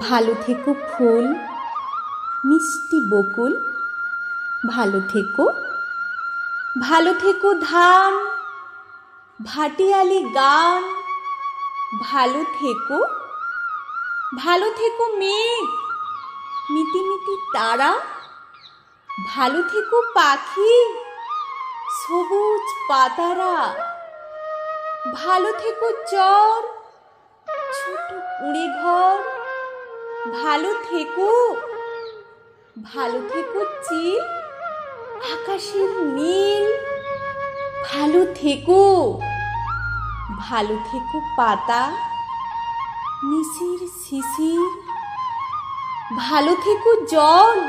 ভালো থেকো ফুল, মিষ্টি বকুল, ভালো থেকো ভালো থেকো ধান, ভাটিয়ালি গান, ভালো থেকো ভালো থেকো মেঘ মিটিমিটি তারা, ভালো থেকো পাখি, সবুজ পাতারা, ভালো থেকো চর ভালো থেকো। ভালো থেকো চিল। আকাশের নীল। ভালো থেকো। ভালো থেকো পাতা। নিশির শিশির ভালো থেকো জল।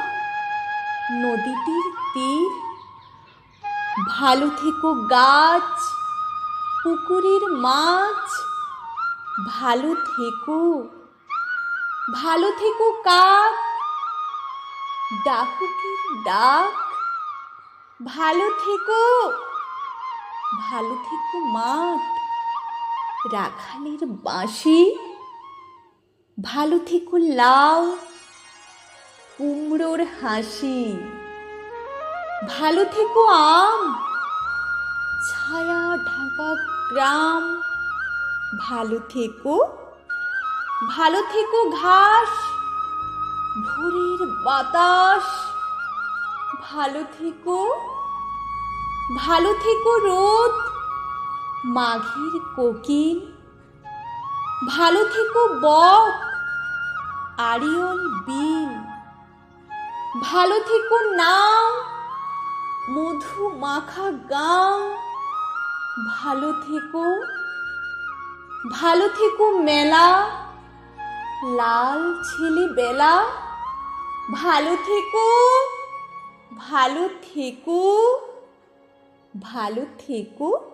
নদীটির তীর। ভালো থেকো গাছ। পুকুরের মাছ। ভালো থেকো। ভালো থেকো কাক। ডাকুকের ডাক। ভালো থেকো। ভালো থেকো মাঠ। রাখালের বাঁশি। ভালো থেকো লাউ। কুমড়োর হাসি। ভালো থেকো আম। ছায়া ঢাকা গ্রাম। ভালো থেকো ভালো থেকো ঘাস, ভোরের বাতাস। ভালো থেকো ভালো থেকো রোদ, মাঘের কোকিল। ভালো থেকো বক, আড়িয়ল বিল। ভালো থেকো নাও, মধু মাখা গাও। ভালো থেকো ভালো থেকো মেলা। লাল ছেলে বেলা। ভালো থেকো ভালো থেকো ভালো থেকো।